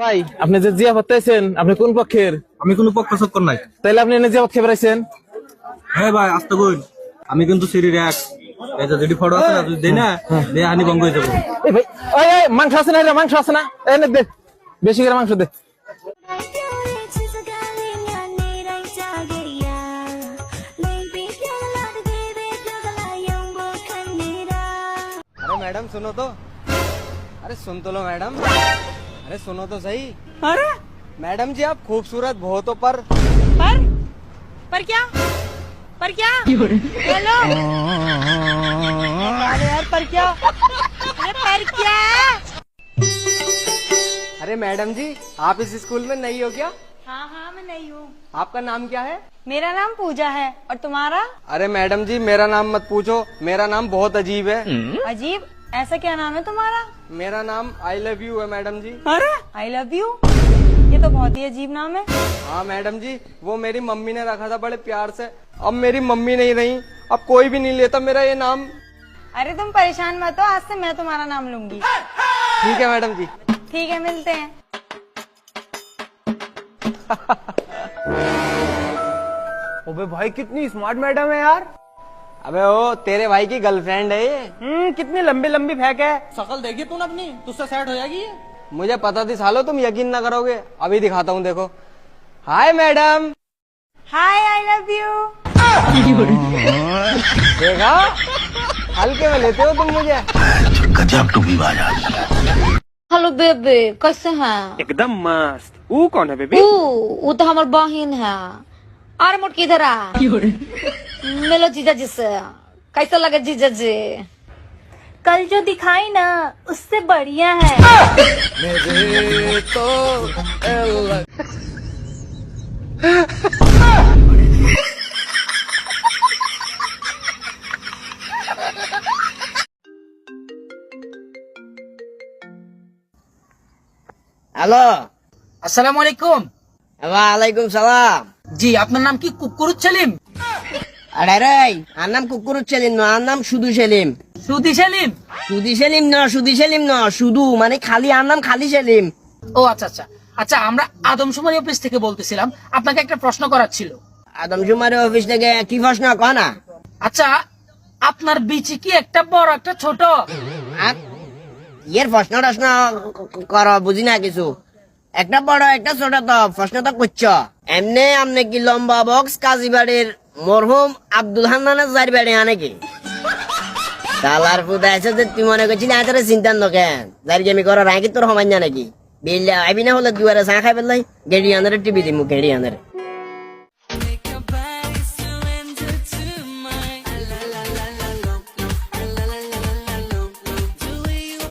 ভাই আপনি যে জিয়াফত চাইছেন আপনি কোন পক্ষের? আমি কোনো পক্ষ চক্কর নাই। তাইলে আপনি এনে জিয়াফত খেয়ে বেড়াইছেন হ্যাঁ ভাই আসতে কই আমি কিন্তু সিঁড়ির এক। এই যে যেটি ফটো আছে না যদি দেই না দিয়ে হানি ভঙ্গ হয়ে যাব। এই ভাই ওই ওই মাংস আছে না মাংস আছে না এনে দে। বেশি করে মাংস দে। मैडम सुनो तो। अरे सुन तो लो मैडम। अरे सुनो तो सही। अरे? मैडम जी आप खूबसूरत बहुत हो पर। पर? पर क्या? पर क्या? हेलो अरे यार पर क्या? अरे पर क्या? अरे मैडम जी आप इस स्कूल में नहीं हो क्या? हाँ हाँ मैं नहीं हूँ। आपका नाम क्या है? मेरा नाम पूजा है और तुम्हारा? अरे मैडम जी मेरा नाम मत पूछो। मेरा नाम बहुत अजीब है। अजीब? ऐसा क्या नाम है तुम्हारा? मेरा नाम आई लव यू है मैडम जी। अरे आई लव यू ये तो बहुत ही अजीब नाम है। हाँ मैडम जी वो मेरी मम्मी ने रखा था बड़े प्यार से। अब मेरी मम्मी नहीं रही। अब कोई भी नहीं लेता मेरा ये नाम। अरे तुम परेशान मत हो आज से मैं तुम्हारा नाम लूँगी। ठीक है मैडम जी। ठीक है मिलते हैं। अबे भाई कितनी स्मार्ट मैडम है यार। अबे ओ तेरे भाई की गर्लफ्रेंड है ये। हम्म कितनी लंबी लंबी फेंक है। शकल देखी तूने अपनी? तुझसे सेट हो जाएगी मुझे पता थी सालो तुम यकीन ना करोगे। अभी दिखाता हूँ देखो। Hi madam hi I love you देखा? हल्के में लेते हो तुम मुझे। हेलो बेबे कैसे हैं? एकदम मस्त। वो कौन है बेबी वो तो हमार बहन है। अरे मोट किधर आ। मिलो जीजा जी से। कैसे लगे जीजा जी कल जो दिखाई ना उससे बढ़िया है। হ্যালো। আসসালামু আলাইকুম। ওয়ালাইকুম সালাম। জি আপনার নাম কি কুকুরুত সেলিম? আরে রে আর নাম কুকুর সেলিম না আর নাম শুধু সেলিম। সুদি সেলিম? সুদি সেলিম না সুদি সেলিম না শুধু মানে খালি আর নাম খালি সেলিম। ও আচ্ছা আচ্ছা। আচ্ছা আমরা আদমশুমারি অফিস থেকে বলতেছিলাম আপনাকে একটা প্রশ্ন করার ছিল। আদমশুমারি অফিস থেকে কি প্রশ্ন? কয় না। আচ্ছা আপনার বিচি কি একটা বড় একটা ছোট? আর ইয়ের প্রশ্ন টশ্ন কর, বুঝি না কিছু। একটা বড়, একটা ছোট তো, প্রশ্ন তো করছ। এমনি আমনে কি লম্বা বক্স কাজীবাড়ির মরহুম আব্দুল হান্নানের যার বাড়ি আনে কি? ফুদা আছে যে তুই মনে করছিলি, আয় তোর চিন্তা নকেন যার আমি করার আগে তোর সমান নাকি? বিল্লা আইবি না হলে দুয়ারে চা খাই পেলাই গেড়ি আনারে টিভি দিমু গেড়ি আনারে